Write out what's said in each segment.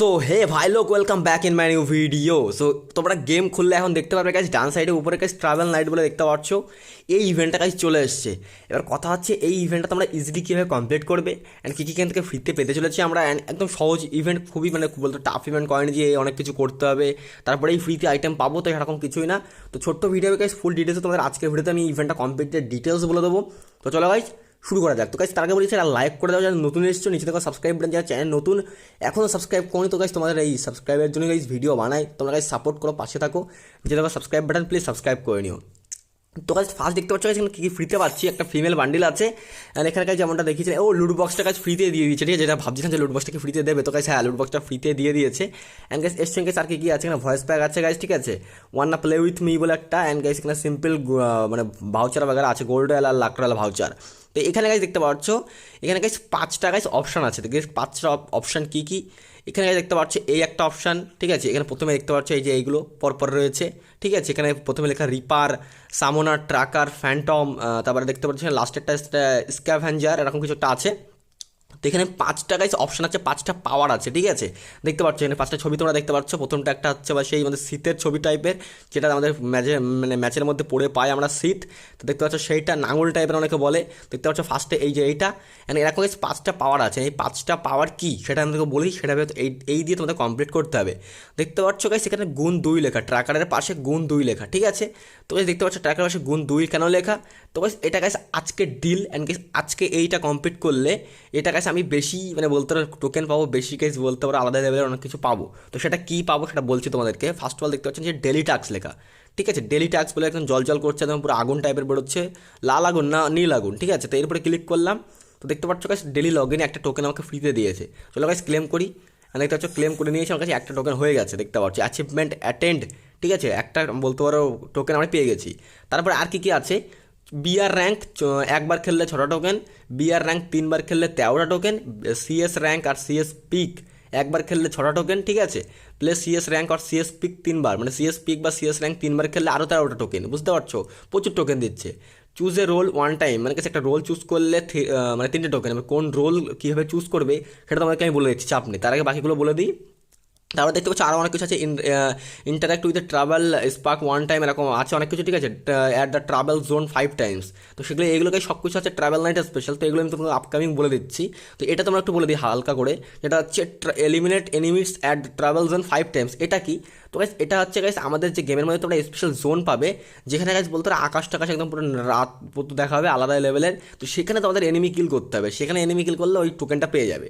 So hey ভাই লোক welcome back in my new video so তোমরা গেম খুললে এখন দেখতে পারবে কাছে ডান সাইডে উপরে কাছে ট্রাভেল নাইট বলে দেখতে পাচ্ছ। এই ইভেন্টটা কাছে চলে এসছে। এবার কথা হচ্ছে, এই ইভেন্টটা তোমরা ইজিলি কীভাবে কমপ্লিট করবে? অ্যান্ড কী কী এখান থেকে ফ্রিতে পেতে চলেছি আমরা? And একদম সহজ ইভেন্ট খুবই মানে বলতো টাফ ইভেন্ট করেনি যে অনেক কিছু করতে হবে। তারপরে এই ফ্রিতে আইটেম পাবো, তো এরকম কিছুই না। তো ছোট্ট ভিডিও গাইজ ফুল ডিটেলসে তোমাদের আজকের ভিডিওতে আমি ইভেন্টটা কমপ্লিটের ডিটেলস বলে দেবো। তো চলো গাইজ শুরু করা যাক। তো কাজ তার আগে বলেছি লাইক করে দাও, যারা নতুন এসছো, নিচে থেকে সাবস্ক্রাইব করে যারা চ্যানেল নতুন এখনও সাবস্ক্রাইব করনি তো কাজ তোমাদের এই সাবস্ক্রাইবের জন্য গাইজ ভিডিও বানাই। তোমরা গাইজ সাপোর্ট করো, পাশে থাকো। যে দেখো সাবস্ক্রাইব বাটন প্লিজ সাবস্ক্রাইব করে নিও। তো কাজ ফার্স্ট দেখতে পাচ্ছ এখানে কী কী ফ্রিতে পাচ্ছি? একটা ফিমেল বান্ডিল আছে। আর এখানে কাছে যেমনটা দেখিয়েছি, ও লুট বক্সটা কাজ ফ্রিতে দিয়ে দিয়েছে, ঠিক আছে? যেটা ভাবছিলাম যে লুট বক্সটাকে ফ্রিতে দেবে, তো কাছে হ্যাঁ লুট বক্সটা ফ্রিতে দিয়ে দিয়েছে। অ্যান্ড গাইস এর সঙ্গে আর কি, কী আছে? এখানে ভয়েস প্যাক আছে গাইজ ঠিক আছে? ওয়ান না প্লে উইথ মি বলে একটা অ্যান্ড গাইস এখানে সিম্পল মানে ভাউচার বাগার আছে গোল্ড রয়্যাল আর রয়্যাল ভাউচার তো এখানে গাইজ দেখতে পাচ্ছ, এখানে গাইজ পাঁচটা গাইজ অপশান আছে। দেখে পাঁচটা অপশান কী কী? এখানে গাছ দেখতে পাচ্ছ, এই একটা অপশান ঠিক আছে? এখানে প্রথমে দেখতে পাচ্ছ এই যে এইগুলো পরপর রয়েছে, ঠিক আছে? এখানে প্রথমে লেখা রিপার সামোনার ট্রাকার ফ্যান্টম তারপরে দেখতে পাচ্ছ লাস্টেরটা স্ক্যাভেঞ্জার এরকম কিছু একটা আছে। তো এখানে পাঁচটা গাইজ অপশন আছে, পাঁচটা পাওয়ার আছে, ঠিক আছে? দেখতে পাচ্ছ, এখানে পাঁচটা ছবি তোমরা দেখতে পাচ্ছ। প্রথমটা একটা হচ্ছে বা সেই আমাদের শীতের ছবি টাইপের যেটা আমাদের ম্যাচে মানে ম্যাচের মধ্যে পড়ে পাই আমরা শীত। তো দেখতে পাচ্ছ, সেইটা নাঙল টাইপের অনেকে বলে। দেখতে পাচ্ছ ফার্স্টে এই যে এইটা। এন্ড এরকম গাইজ পাঁচটা পাওয়ার আছে। এই পাঁচটা পাওয়ার কী? সেটা আমি আমাদেরকে বলি। সেটা এই এই দিয়ে তোমাদের কমপ্লিট করতে হবে। দেখতে পাচ্ছ গাইজ এখানে গুণ দুই লেখা। ট্রাকারের পাশে গুণ দুই লেখা, ঠিক আছে? তো গাইজ দেখতে পাচ্ছ ট্রাকারের পাশে গুণ দুই কেন লেখা? তো গাইজ এটা গাইজ আজকে ডিল অ্যান্ড গাইজ আজকে এইটা কমপ্লিট করলে, এটা গাইজ আমি বেশি মানে বলতে পারো টোকেন পাবো, বেশি কেস বলতে পারো, আলাদা লেভেলের অনেক কিছু পাবো। তো সেটা কী পাবো সেটা বলছি তোমাদেরকে। ফার্স্ট অফ অল দেখতে পাচ্ছেন যে ডেলি টাক্স লেখা। ঠিক আছে? ডেলি ট্যাক্স বলে একদম জল জল করছে, একদম পুরো আগুন টাইপের বেরোচ্ছে। লাল আগুন না, নীল আগুন, ঠিক আছে? তো এরপরে ক্লিক করলাম। তো দেখতে পাচ্ছ গাছ ডেলি লগ ইনে একটা টোকেন আমাকে ফ্রিতে দিয়েছে। চলো গাছ ক্লেম করি। আর দেখতে পাচ্ছ ক্লেম করে নিয়েছি, আমার কাছে একটা টোকেন হয়ে গেছে, দেখতে পাচ্ছি। অ্যাচিভমেন্ট অ্যাটেন্ড ঠিক আছে? একটা বলতে পারো টোকেন আমি পেয়ে গেছি। তারপরে আর কী কী আছে? বিআর র্যাঙ্ক একবার খেললে ছটা টোকেন বিআর র্যাঙ্ক তিনবার খেললে তেরোটা টোকেন সিএস র্যাঙ্ক আর সিএস পিক একবার খেললে ছটা টোকেন ঠিক আছে? প্লাস সিএস র্যাঙ্ক আর সিএস পিক তিনবার মানে সিএস পিক বা সিএস র্যাঙ্ক তিনবার খেললে আরও তেরোটা টোকেন বুঝতে পারছ? প্রচুর টোকেন দিচ্ছে। Choose a role one time মানে কাছে একটা রোল চুজ করলে মানে তিনটে টোকেন কোন রোল কীভাবে চুজ করবে, সেটা তোমাকে আমি বলে দিচ্ছি চাপ নেই। তার আগে বাকিগুলো বলে দিই। তারপর দেখতে পাচ্ছি আরও অনেক কিছু আছে। Interact with the travel spark one time এরকম আছে অনেক কিছু, ঠিক আছে? At the travel zone five times তো সেগুলো, এগুলোকে সব কিছু আছে ট্রাভেল নাইট স্পেশাল তো এগুলো আমি তোমাকে আপকামিং বলে দিচ্ছি। তো এটা তোমরা একটু বলে দিই হালকা করে। যেটা হচ্ছে eliminate enemies at travel zone five times এটা কি? তো গাইস এটা হচ্ছে গাইস আমাদের যে গেমের মধ্যে তোমরা স্পেশাল জোন পাবে, যেখানে গাইস বলতে আকাশ টাকাশ একদম পুরো রাত পর্যন্ত দেখা হবে, আলাদা লেভেলের তো সেখানে তোমাদের এনিমি কিল করতে হবে। সেখানে এনিমি কিল করলে ওই টোকেনটা পেয়ে যাবে।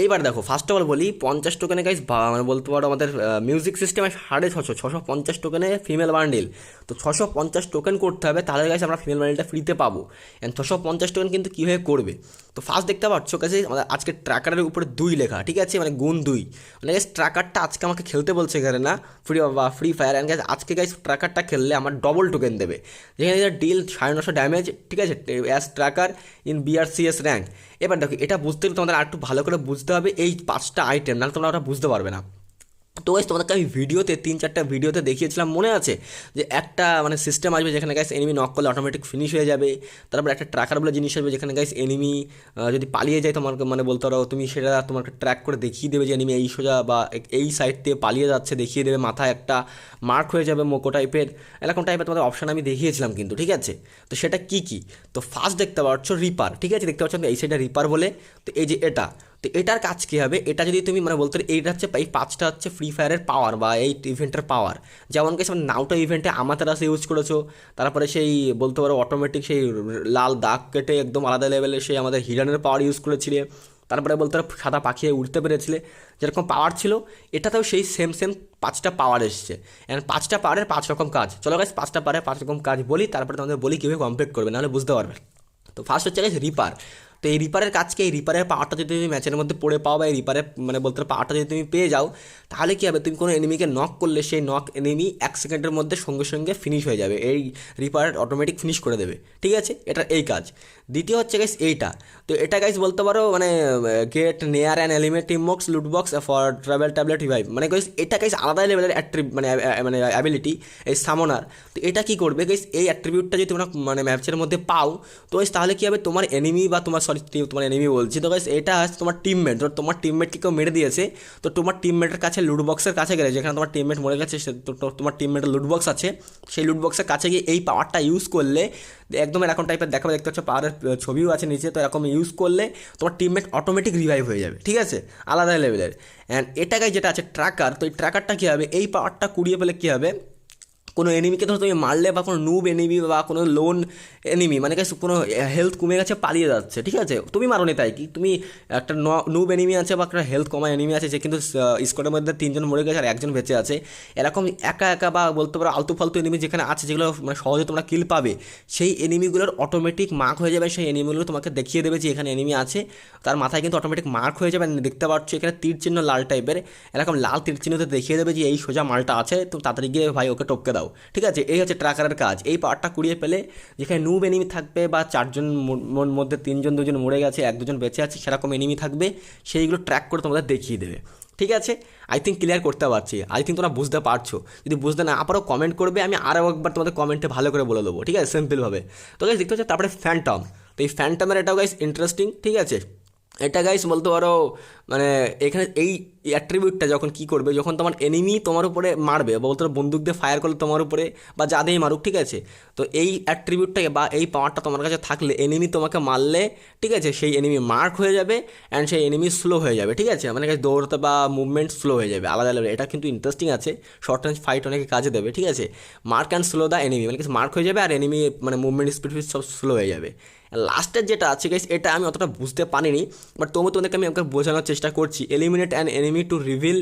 এইবার দেখো ফার্স্ট অফ অল বলি, পঞ্চাশ টোকেনে গাইস মানে বলতে পারো আমাদের মিউজিক সিস্টেমে সাড়ে ছশো ছশো পঞ্চাশ টোকেনে ফিমেল বান্ডিল তো ছশো পঞ্চাশ টোকেন করতে হবে, তাহলে গাইস আমরা ফিমেল বান্ডিলটা ফ্রিতে পাবো। অ্যান্ড ছশো পঞ্চাশ টোকেন কিন্তু কীভাবে করবে? তো ফার্স্ট দেখতে পাচ্ছ কাছে আমাদের আজকে ট্র্যাকারের উপরে দুই লেখা, ঠিক আছে? মানে গুণ দুই। মানে গাইস ট্র্যাকারটা আজকে আমাকে খেলতে বলছে এখানে না। ফ্রি বা ফ্রি ফায়ার অ্যান্ড গ্যাস আজকে গাইস ট্র্যাকারটা খেললে আমার ডবল টোকেন দেবে। যেখানে ডিল সাড়ে নশো ড্যামেজ ঠিক আছে? As tracker in BRCS rank এবার দেখো, এটা বুঝতে গেলে তোমাদের আর একটু ভালো করে বুঝতে হবে এই পাঁচটা আইটেম নাহলে তোমরা ওটা বুঝতে পারবে না। তো গাইস তোমাদেরকে আমি ভিডিওতে তিন চারটা ভিডিওতে দেখিয়েছিলাম, মনে আছে? যে একটা মানে সিস্টেম আসবে যেখানে গাইস এনিমি নক করলে অটোমেটিক ফিনিশ হয়ে যাবে। তারপর একটা ট্র্যাকার বলে জিনিস আসবে যেখানে গাইস এনিমি যদি পালিয়ে যায় তোমার মানে বলতে পারো, তুমি সেটা তোমাকে ট্র্যাক করে দেখিয়ে দেবে যে এনিমি এই সোজা বা এই সাইড থেকে পালিয়ে যাচ্ছে, দেখিয়ে দেবে মাথায় একটা মার্ক হয়ে যাবে মোকো টাইপের এরকম টাইপের তোমাদের অপশান আমি দেখিয়েছিলাম কিন্তু, ঠিক আছে? তো সেটা কী কী? তো ফার্স্ট দেখতে পাচ্ছ রিপার ঠিক আছে? দেখতে পাচ্ছ এই সাইডটা রিপার বলে। তো এই যে এটা তো এটার কাজ কী হবে? এটা যদি তুমি মানে বলতে এইটা হচ্ছে এই পাঁচটা হচ্ছে ফ্রি ফায়ারের পাওয়ার বা এই ইভেন্টের পাওয়ার যেমন কি নাউটা ইভেন্টে আমাতারাসে ইউজ করেছ, তারপরে সেই বলতে পারো অটোমেটিক সেই লাল দাগ কেটে একদম আলাদা লেভেলে সেই আমাদের হিরানের পাওয়ার ইউজ করেছিলে, তারপরে বলতে পারো সাদা পাখি উঠতে পেরেছিলে, যেরকম পাওয়ার ছিল, এটাতেও সেই সেম সেম পাঁচটা পাওয়ার এসছে। অ্যান্ড পাঁচটা পাওয়ারের পাঁচ রকম কাজ। চলো গাছ পাঁচটা পাওয়ারের পাঁচ রকম কাজ বলি, তারপরে তোমাদের বলি কীভাবে কমপ্লিট করবে, নাহলে বুঝতে পারবে। তো ফার্স্ট হচ্ছে গাছ রিপার তো এই রিপারের কাজকে এই রিপারের পাওয়ারটা যদি তুমি ম্যাচের মধ্যে পড়ে পাও বা এই রিপারের মানে বলতে পাওয়ারটা যদি তুমি পেয়ে যাও, তাহলে কী হবে? তুমি কোনো এনিমিকে নক করলে সেই নক এনিমি এক সেকেন্ডের মধ্যে সঙ্গে সঙ্গে ফিনিশ হয়ে যাবে। এই রিপার অটোমেটিক ফিনিশ করে দেবে। ঠিক আছে? এটা এই কাজ। দ্বিতীয় হচ্ছে গাইস এইটা। তো এটা গাইস বলতে পারো মানে get near and eliminate team box loot box for travel tablet revive মানে গাইস এটা গাইস আলাদা লেভেলের অ্যাট্রিব মানে মানে অ্যাবিলিটি এই সামনার তো এটা কী করবে গাইস এই অ্যাট্রিবিউটটা যদি তোমরা মানে ম্যাচের মধ্যে পাও, তো তাহলে কী হবে? তোমার এনিমি বা তোমার সরি তোমার এনিমি বলছি। তো গাইস এটা আছে তোমার টিমমেট ধর তোমার টিমমেটকে কেউ মেরে দিয়েছে, তো তোমার টিমমেটের কাছে লুট বক্সের কাছে গেলে, যেখানে তোমার টিমমেট মরে গেছে, সে তোমার টিমমেটের লুট বক্স আছে, সেই লুট বক্সের কাছে গিয়ে এই পাওয়ারটা ইউজ করলে, একদম এরকম টাইপের দেখাবে, দেখতে পাচ্ছ পাওয়ারের ছবিও আছে নিচে, তো এরকম ইউজ করলে তোমার টিমমেট অটোমেটিক রিভাইভ হয়ে যাবে, ঠিক আছে? আলাদা লেভেলের অ্যান্ড এটাকে যেটা আছে ট্র্যাকার তো এই ট্র্যাকারটা কী হবে? এই পাওয়ারটা কুড়িয়ে পেলে কী হবে? কোনো এনিমিকে ধরো তুমি মারলে বা কোনো নুব এনিমি বা কোনো লোন এনিমি মানে কোনো হেলথ কমে গেছে, পালিয়ে যাচ্ছে, ঠিক আছে? তুমি মারো তাই কি? তুমি একটা নুব এনিমি আছে বা একটা হেলথ কমা এনিমি আছে যে কিন্তু স্কোয়াডের মধ্যে তিনজন মরে গেছে আর একজন বেঁচে আছে। এরকম একা একা বা বলতে পারো আলতু ফালতু এনিমি যেখানে আছে, যেগুলো মানে সহজে তোমরা কিল পাবে, সেই এনিমিগুলোর অটোমেটিক মার্ক হয়ে যাবে, সেই এনিমিগুলো তোমাকে দেখিয়ে দেবে যে এখানে এনিমি আছে। তার মাথায় কিন্তু অটোমেটিক মার্ক হয়ে যাবে, দেখতে পাচ্ছ এখানে তীর চিহ্ন লাল টাইপের এরকম লাল তীর চিহ্নতে দেখিয়ে দেবে যে এই সোজা মালটা আছে, তো তাড়াতাড়ি গিয়ে ভাই ওকে টপকে দাও। ঠিক আছে? এই হচ্ছে ট্র্যাকারের কাজ। এই পাওয়ারটা কুড়িয়ে পেলে যেখানে নুব এনিমি থাকবে বা চারজন মধ্যে তিনজন, দুজন মরে গেছে, এক, দুজন বেঁচে আছে, সেরকম এনিমি থাকবে, সেইগুলো ট্র্যাক করে তোমাদের দেখিয়ে দেবে। ঠিক আছে? আই থিঙ্ক ক্লিয়ার করতে পারছি। আই থিঙ্ক তোমরা বুঝতে পারছ। যদি বুঝতে না, আবারও কমেন্ট করবে, আমি আরও একবার তোমাদের কমেন্টে ভালো করে বলে দেবো। ঠিক আছে? সিম্পলভাবে তো গাইস দেখতে হচ্ছে তারপরে ফ্যান্টম তো এই ফ্যান্টমের এটাও গাইস ইন্টারেস্টিং ঠিক আছে? এটা গাইস বলতে পারো মানে এখানে এই অ্যাট্রিবিউটটা যখন কি করবে, যখন তোমার এনিমি তোমার উপরে মারবে বলতে পারো বন্দুক দিয়ে ফায়ার করলে তোমার উপরে, বা যাদেরই মারুক, ঠিক আছে? তো এই অ্যাট্রিবিউটটাকে বা এই পাওয়ারটা তোমার কাছে থাকলে এনিমি তোমাকে মারলে, ঠিক আছে, সেই এনিমি মার্ক হয়ে যাবে অ্যান্ড সেই এনিমি স্লো হয়ে যাবে, ঠিক আছে? মানে দৌড়তে বা মুভমেন্ট স্লো হয়ে যাবে, আলাদা আলাদা এটা কিন্তু ইন্টারেস্টিং আছে শর্ট রেঞ্জ ফাইট অনেকে কাজে দেবে, ঠিক আছে? Mark and slow the enemy মানে মার্ক হয়ে যাবে, আর এনিমি মানে মুভমেন্ট স্পিড সব স্লো হয়ে যাবে। লাস্টের যেটা আছে গাইস এটা আমি অতটা বুঝতে পারিনি বাট তবু তোমাদেরকে আমি আমাকে বোঝানোর চেষ্টা করছি। Eliminate an enemy to reveal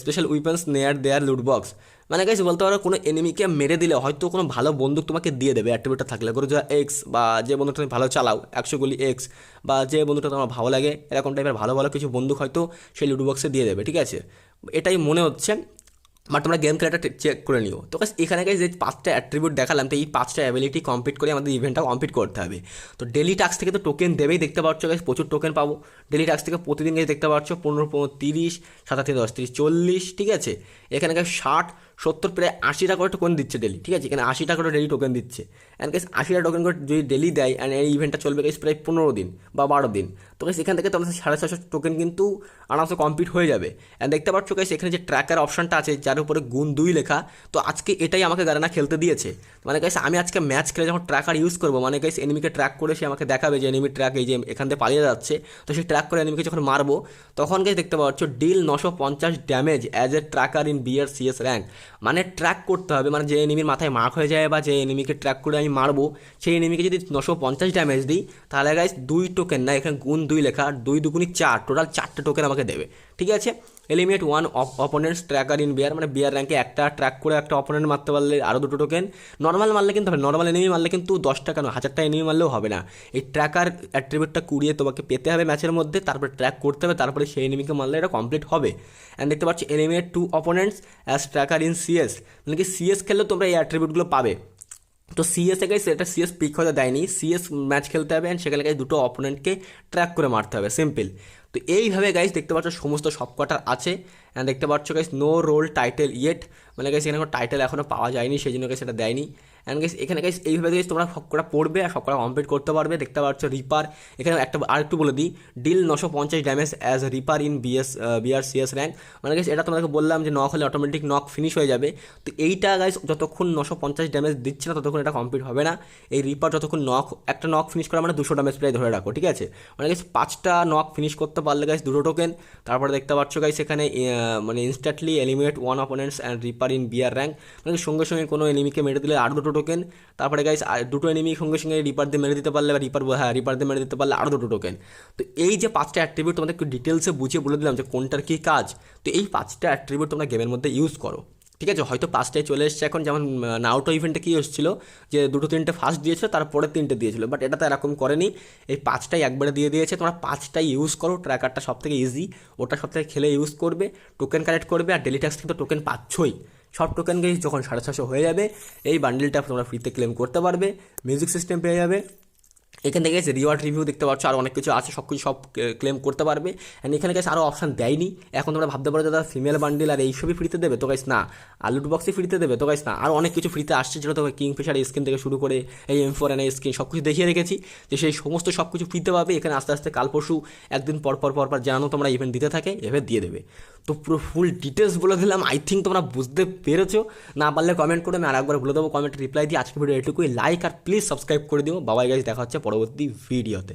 special weapons near their loot box মানে গাইস বলতে পারো, কোনো এনিমিকে মেরে দিলে হয়তো কোনো ভালো বন্দুক তোমাকে দিয়ে দেবে অ্যাক্টিভিটা থাকলে। করে যা এক্স বা যে বন্দুকটা তুমি ভালো চালাও, একশো গুলি এক্স বা যে বন্দুকটা তোমার ভালো লাগে, এরকম টাইপের ভালো ভালো কিছু বন্দুক হয়তো সেই লুট বক্সে দিয়ে দেবে, ঠিক আছে? এটাই মনে হচ্ছে। বাট তোমরা গেম খেলাটা চেক করে নিও। তো কাজ এখানে গেছে যে পাঁচটা অ্যাট্রিবিউট দেখালাম, তো এই পাঁচটা অ্যাবিলিটি কমপ্লিট করে আমাদের ইভেন্টটা কমপ্লিট করতে হবে। তো ডেলি টাস্ক থেকে তো টোকেন দেবেই দেখতে পাচ্ছ গাছ প্রচুর টোকেন পাবো। ডেলি টাস্ক থেকে প্রতিদিন গেছে দেখতে পাচ্ছ পনেরো পনেরো, তিরিশ সাতাশি দশ, তিরিশ, চল্লিশ, ঠিক আছে? এখানে গেছে ষাট সত্তর প্রায় আশি টাকা করে টোকেন দিচ্ছে ডেলি ঠিক আছে? এখানে আশি টাকা করে ডেলি টোকেন দিচ্ছে। অ্যান্ড গাইস আশি টাকা টোকেন করে যদি ডেলি দেয় অ্যান্ড এই ইভেন্টটা চলবে গাইস প্রায় পনেরো দিন বা বারো দিন, তো গাইস এখান থেকে তোমাদের সাড়ে ছশো টোকেন কিন্তু আরামসে কমপ্লিট হয়ে যাবে। অ্যান্ড দেখতে পাচ্ছ গাইস এখানে যে ট্র্যাকার অপশনটা আছে, যার উপরে গুণ দুই লেখা, তো আজকে এটাই আমাকে গারানা খেলতে দিয়েছে। মানে গাইস আমি আজকে ম্যাচ খেলে যখন ট্র্যাকার ইউজ করব মানে গাইস এনিমিকে ট্র্যাক করে সে আমাকে দেখাবে যে এনিমি ট্র্যাক এই যে এখান থেকে পালিয়ে যাচ্ছে, তো সেই ট্র্যাক করে এনিমিকে যখন মারবো, তখন গাইস দেখতে পাচ্ছ ডিল নশো পঞ্চাশ damage as a tracker in BR CS rank মানে ট্র্যাক করতে হবে। মানে যে এনিমির মাথায় মার্ক হয়ে যায় বা যে এনিমিকে ট্র্যাক করে আমি মারবো, সেই এনিমিকে যদি নশো পঞ্চাশ ড্যামেজ দিই, তাহলে গাইস দুই টোকেন না, এখানে গুণ দুই লেখা, দুই দুগুনি চার টোটাল চারটে টোকেন আমাকে দেবে। ঠিক আছে? Eliminate one opponents tracker in BR মানে বিয়ার র্যাঙ্কে একটা ট্র্যাক করে একটা অপোনেন্ট মারতে পারলে আরও দুটো টোকেন নর্মাল মারলে কিন্তু হবে নর্মাল এনিমি মারলে কিন্তু দশ টাকা নয় হাজারটা এনিমি মারলেও হবে না। এই ট্র্যাকার অ্যাট্রিবিউটটা কুড়িয়ে তোমাকে পেতে হবে ম্যাচের মধ্যে, তারপরে ট্র্যাক করতে হবে, তারপরে সেই এনিমিকে মারলে এটা কমপ্লিট হবে। অ্যান্ড দেখতে পাচ্ছি eliminate two opponents as tracker in CS মানে কি সিএস খেললে তোমরা এই অ্যাট্রিবিউটগুলো পাবে। তো সিএসে গাইস এটা সিএস পিক হতে দেয়নি। সিএস ম্যাচ খেলতে হবে অ্যান্ড সেখানে গাইস দুটো অপোনেন্টকে ট্র্যাক করে মারতে হবে। সিম্পল তো এইভাবে গাইস দেখতে পাচ্ছ সমস্ত সবকটার আছে। অ্যান্ড দেখতে পাচ্ছ guys no role title yet মানে গাইস এখানে কোনো টাইটেল এখনও পাওয়া যায়নি সেই জন্য গাইস সেটা দেয়নি। অ্যান্ড গাইস এখানে গাইস এইভাবে গাইস তোমরা সবকটা পড়বে আর সবকটা কমপ্লিট করতে পারবে। দেখতে পাচ্ছ রিপার এখানে একটা আর একটু বলে দিই ডিল নশো পঞ্চাশ damage as reaper in BS BR CS rank মানে গাইস এটা তোমাদেরকে বললাম যে নক হলে অটোমেটিক নক ফিনিশ হয়ে যাবে। তো এইটা গাইস যতক্ষণ নশো পঞ্চাশ ড্যামেজ দিচ্ছে না, ততক্ষণ এটা কমপ্লিট হবে না। এই রিপার যতক্ষণ নক একটা নক ফিনিশ করা মানে দুশো ড্যামেজ প্রায় ধরে রাখো, ঠিক আছে? মানে গাইস পাঁচটা নক ফিনিশ করতে পারলে গাইস দুটো টোকেন তারপরে দেখতে পাচ্ছ গাইস এখানে মানে instantly eliminate one opponents and reaper in BR rank মানে সঙ্গে সঙ্গে কোনো এনিমিকে মেরে দিলে আর দুটো টোকেন তারপরে গাইস দুটো এনিমি সঙ্গে সঙ্গে রিপার দিয়ে মেরে দিতে পারলে বা রিপার হ্যাঁ রিপার দিয়ে মেরে দিতে পারলে আরও দুটো টোকেন তো এই যে পাঁচটা অ্যাট্রিবিউট তোমাদের একটু ডিটেলসে বুঝিয়ে বলে দিলাম যে কোনটার কী কাজ, তো এই পাঁচটা অ্যাট্রিবিউট তোমরা গেমের মধ্যে ইউজ করো। ঠিক আছে, হয়তো পাঁচটায় চলে এসছে এখন, যেমন নাউটো ইভেন্টে কী এসেছিল? যে দুটো তিনটে ফার্স্ট দিয়েছিল, তারপরে তিনটে দিয়েছিল বাট এটা তো এরকম করেনি। এই পাঁচটাই একবারে দিয়ে দিয়েছে, তোমরা পাঁচটাই ইউজ করো ট্র্যাকারটা সব থেকে ইজি ওটা সব থেকে খেলে ইউজ করবে টোকেন কালেক্ট করবে, আর ডেলি ট্যাক্স কিন্তু টোকেন পাচ্ছই। সব টোকেন যখন সাড়ে ছশো হয়ে যাবে, এই বান্ডেলটা তোমরা ফ্রিতে ক্লেম করতে পারবে মিউজিক সিস্টেম পেয়ে যাবে। এখান থেকে গেছে রিওয়ার্ড রিভিউ দেখতে পাচ্ছ, আর অনেক কিছু আছে সব কিছু সব ক্লেম করতে পারবে। অ্যান্ড এখানে গেছে আরও অপশান দেয়নি। এখন তোমরা ভাবতে পারো দাদা ফিমেল বান্ডিল আর এইসবই ফ্রিতে দেবে? তো গাইস না, আর লুট বক্সে ফ্রিতে দেবে? তো গাইস না, আর অনেক কিছু ফ্রিতে আসছে যেটা তোমাকে কিংফিশার স্ক্রিন থেকে শুরু করে এই এম ফোর এন স্কিন সব কিছু দেখিয়ে রেখেছি। যে সেই সমস্ত সব কিছু ফ্রিতে পাবে। এখানে আস্তে আস্তে কাল পরশু একদিন পর পর পর পর জানানো তোমরা ইভেন্ট দিতে থাকে এভাবে দিয়ে দেবে। তো পুরো ফুল ডিটেলস বলে দিলাম। আই থিঙ্ক তোমরা বুঝতে পেরেছ। না পারলে কমেন্ট করে আমি আর একবার বলে দেবো। কমেন্ট রিপ্লাই দিয়ে আজকে ভিডিও এটুকুই। লাইক আর প্লিজ সাবস্ক্রাইব করে দিও। বাবাই গাইজ দেখা হচ্ছে পরবর্তী ভিডিওতে